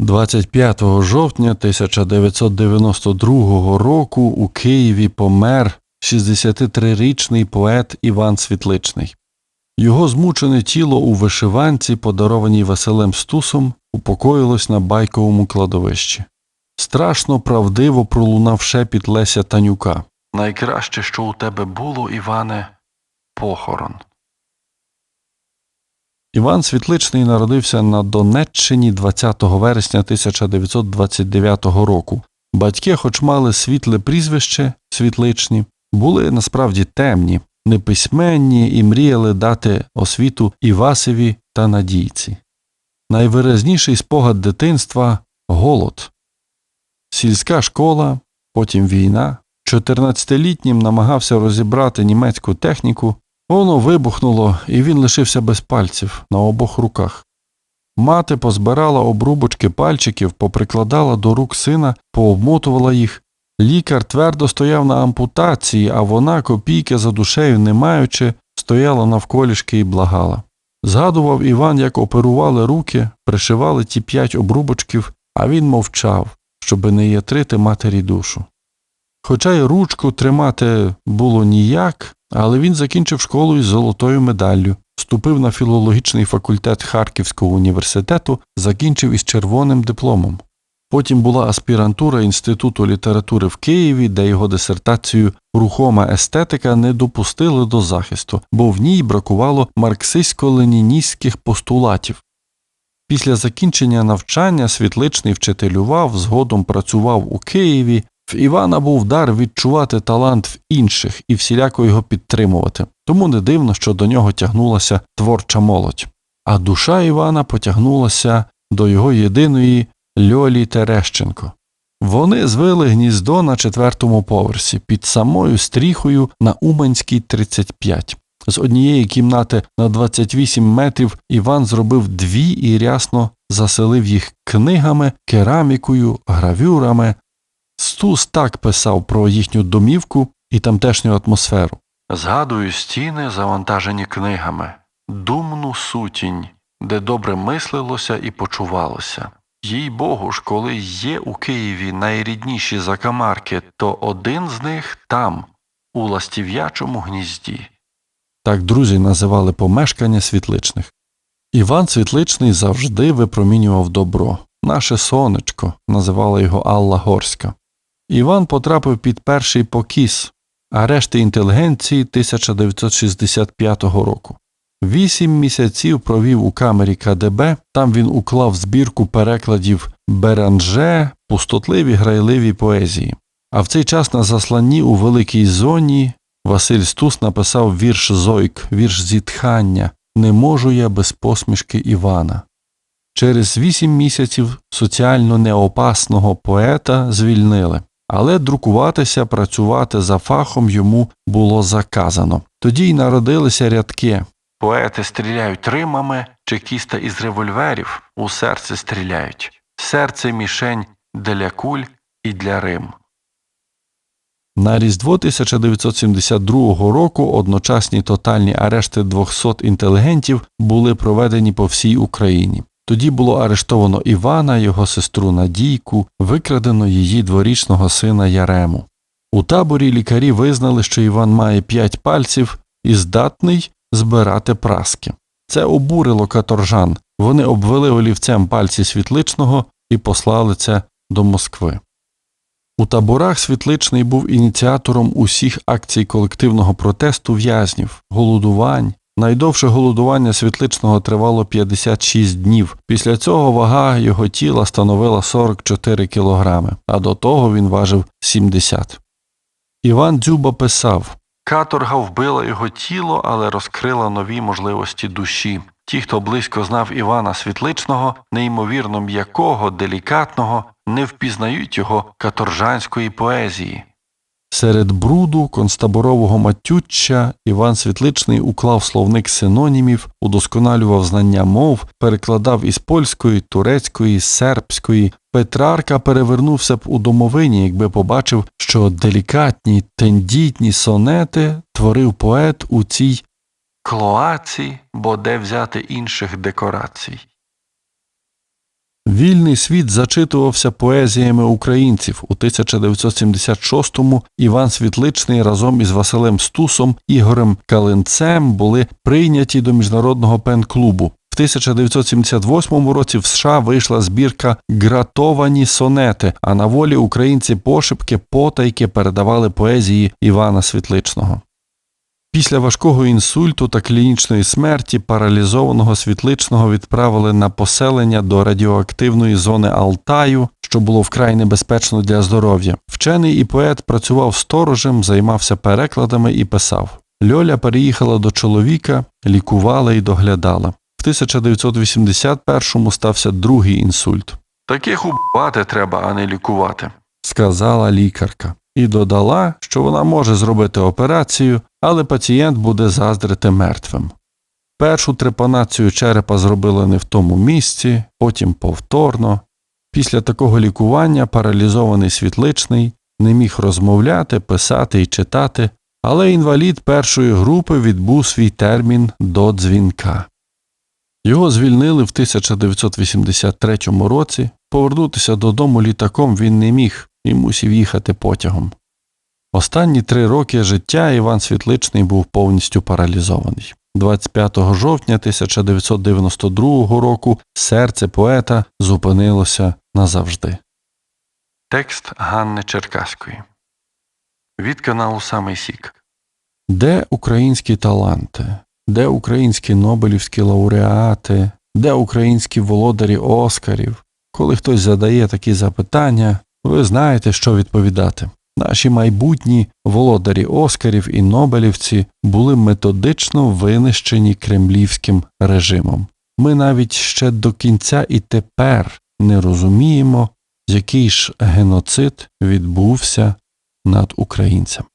25 жовтня 1992 року у Києві помер 63-річний поет Іван Світличний. Його змучене тіло у вишиванці, подарованій Василем Стусом, упокоїлось на байковому кладовищі. Страшно правдиво пролунав шепіт Леся Танюка. Найкраще, що у тебе було, Іване, похорон. Іван Світличний народився на Донеччині 20 вересня 1929 року. Батьки, хоч мали світле прізвище світличні, були насправді темні, неписьменні і мріяли дати освіту Івасеві та Надійці. Найвиразніший спогад дитинства голод. Сільська школа, потім війна. 14-літнім намагався розібрати німецьку техніку, воно вибухнуло, і він лишився без пальців на обох руках. Мати позбирала обрубочки пальчиків, поприкладала до рук сина, пообмотувала їх. Лікар твердо стояв на ампутації, а вона, копійки за душею не маючи, стояла навколішки і благала. Згадував Іван, як оперували руки, пришивали ті п'ять обрубочків, а він мовчав, щоби не ятрити матері душу. Хоча й ручку тримати було ніяк, але він закінчив школу із золотою медаллю, вступив на філологічний факультет Харківського університету, закінчив із червоним дипломом. Потім була аспірантура Інституту літератури в Києві, де його дисертацію Рухома естетика не допустили до захисту, бо в ній бракувало марксистсько-леніністських постулатів. Після закінчення навчання світличний вчителював, згодом працював у Києві. В Івана був дар відчувати талант в інших і всіляко його підтримувати, тому не дивно, що до нього тягнулася творча молодь. А душа Івана потягнулася до його єдиної Льолі Терещенко. Вони звили гніздо на четвертому поверсі під самою стріхою на Уманській 35. З однієї кімнати на 28 метрів Іван зробив дві і рясно заселив їх книгами, керамікою, гравюрами. Стус так писав про їхню домівку і тамтешню атмосферу. Згадую стіни, завантажені книгами, думну сутінь, де добре мислилося і почувалося. Їй Богу ж, коли є у Києві найрідніші закамарки, то один з них там, у ластів'ячому гнізді. Так друзі називали помешкання світличних. Іван Світличний завжди випромінював добро. Наше сонечко називала його Алла Горська. Іван потрапив під перший покіс, а решти інтелігенції 1965 року. Вісім місяців провів у камері КДБ, там він уклав збірку перекладів Беранже, пустотливі грайливі поезії. А в цей час на засланні у великій зоні Василь Стус написав вірш Зойк, вірш зітхання Не можу я без посмішки Івана. Через вісім місяців соціально неопасного поета звільнили, але друкуватися, працювати за фахом йому було заказано. Тоді й народилися рядки Поети стріляють римами, чекіста із револьверів у серце стріляють. Серце мішень для куль і для Рим. На Різдво 1972 року одночасні тотальні арешти 200 інтелігентів були проведені по всій Україні. Тоді було арештовано Івана, його сестру Надійку, викрадено її дворічного сина Ярему. У таборі лікарі визнали, що Іван має п'ять пальців і здатний збирати праски. Це обурило каторжан. Вони обвели олівцем пальці світличного і послали це до Москви. У таборах світличний був ініціатором усіх акцій колективного протесту в'язнів, голодувань. Найдовше голодування світличного тривало 56 днів. Після цього вага його тіла становила 44 кілограми, а до того він важив 70. Іван Дзюба писав Каторга вбила його тіло, але розкрила нові можливості душі. Ті, хто близько знав Івана Світличного, неймовірно м'якого, делікатного, не впізнають його каторжанської поезії. Серед бруду концтаборового матюччя Іван Світличний уклав словник синонімів, удосконалював знання мов, перекладав із польської, турецької, сербської. Петрарка перевернувся б у домовині, якби побачив, що делікатні, тендітні сонети творив поет у цій клоаці, бо де взяти інших декорацій. Вільний світ зачитувався поезіями українців. У 1976-му Іван Світличний разом із Василем Стусом Ігорем Калинцем були прийняті до міжнародного пен-клубу. В 1978 році в США вийшла збірка Гратовані сонети, а на волі українці пошепки потайки передавали поезії Івана Світличного. Після важкого інсульту та клінічної смерті паралізованого світличного відправили на поселення до радіоактивної зони Алтаю, що було вкрай небезпечно для здоров'я. Вчений і поет працював сторожем, займався перекладами і писав. Льоля переїхала до чоловіка, лікувала і доглядала. В 1981-му стався другий інсульт. Таких убивати треба, а не лікувати, сказала лікарка. І додала, що вона може зробити операцію, але пацієнт буде заздрити мертвим. Першу трепанацію черепа зробили не в тому місці, потім повторно. Після такого лікування паралізований світличний не міг розмовляти, писати і читати, але інвалід першої групи відбув свій термін до дзвінка. Його звільнили в 1983 році. Повернутися додому літаком він не міг і мусів їхати потягом. Останні три роки життя Іван Світличний був повністю паралізований. 25 жовтня 1992 року серце поета зупинилося назавжди. Текст Ганни Черкаської від каналу Самий Сік. Де українські таланти? Де українські Нобелівські лауреати? Де українські володарі Оскарів? Коли хтось задає такі запитання, ви знаєте, що відповідати. Наші майбутні володарі Оскарів і Нобелівці були методично винищені кремлівським режимом. Ми навіть ще до кінця і тепер не розуміємо, який ж геноцид відбувся над українцями.